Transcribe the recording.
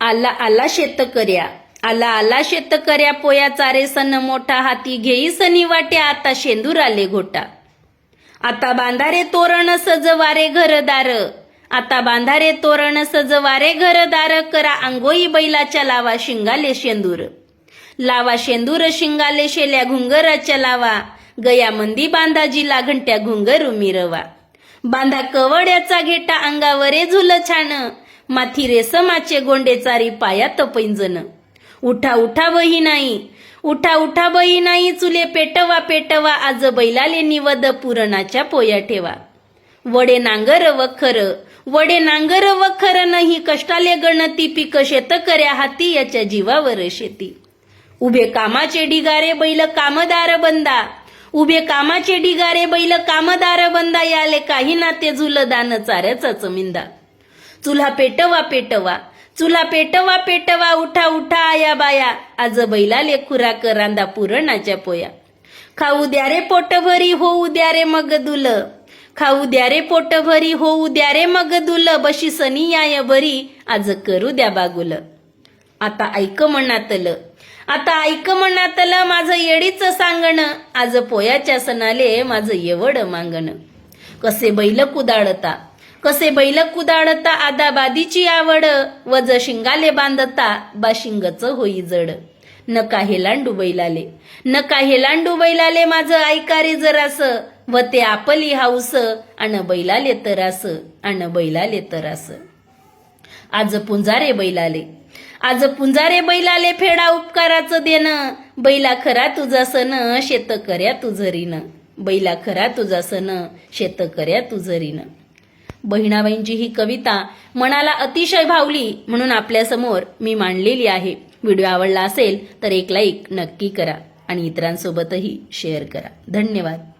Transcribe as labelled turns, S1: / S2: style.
S1: आला आला शेतकऱ्या. आला आला शेतकऱ्या पोया चारे सन मोठा हाती घेई सनी वाट्या आता शेंदूर आले घोटा. आता बांधारे तोरण सजवारे घरदार. आता बांधारे तोरण सजवारे घरदार करा आंगोई बैलाच्या लावा शिंगाले शेंदूर. लावा शेंदूर शिंगाले शेल्या घुंगराच्या लावा. गया मंदी बांधाजीला घंट्या घुंगरू मिरवा. बांधा कवड्याचा घेटा अंगावरे झुल छान माथी रेसमाचे गोंडे चारी पायात पैंजन. उठा उठा बही नाही. उठा उठा बही नाही चुले पेटवा पेटवा आज बैलाले निवद पुरणाच्या पोया ठेवा. वडे नांगर वखर वडे नांगर वखर नाही कष्टाले गणती पीक शेतकऱ्या हाती याच्या जीवावर शेती. उभे कामाचे डिगारे बैल कामदार बंदा. उभे कामाचे डिगारे बैल कामदार बंदा याले काही नाते झुल दान चाऱ्याचा मिंदा चुला पेटवा पेटवा. चुला पेटवा पेटवा उठा उठा आया बाया. आज बैला लेखुरा करांदा पुरणाच्या पोया. खाऊ द्या रे पोटभरी होऊ द्या रे मग दुल. खाऊ द्या रे पोटभरी होऊ द्या रे मग दुल. बशी सनी याय भरी आज करू द्या बागुल. आता ऐक म्हणतल आता ऐक म्हणातलं माझं येडीच सांगण. आज पोयाच्या सणाले माझं येवड मांगण. कसे बैल कुदाळता. कसे बैल कुदाडता आदा बादीची आवड. वज शिंगाले बांधता बा शिंगच होई जड. नका हे लांडू बैलाले नका हे लांडू बैलाले माझं ऐकारे जरास. व ते आपली हाऊस अन बैलाले तरास अन बैलाले तरास. आज पुंजारे बैलाले आज पुंजारे बैलाले फेडा उपकाराचं देणं बैला खरा तुझा सण शेतकऱ्या तुझरीनं. बैला खरा तुझा सण शेतकऱ्या तुझरीनं. बहिणाबाईंची ही कविता मनाला अतिशय भावली म्हणून आपल्यासमोर मी मांडलेली आहे. व्हिडिओ आवडला असेल तर एक लाईक नक्की करा आणि इतरांसोबतही शेअर करा. धन्यवाद.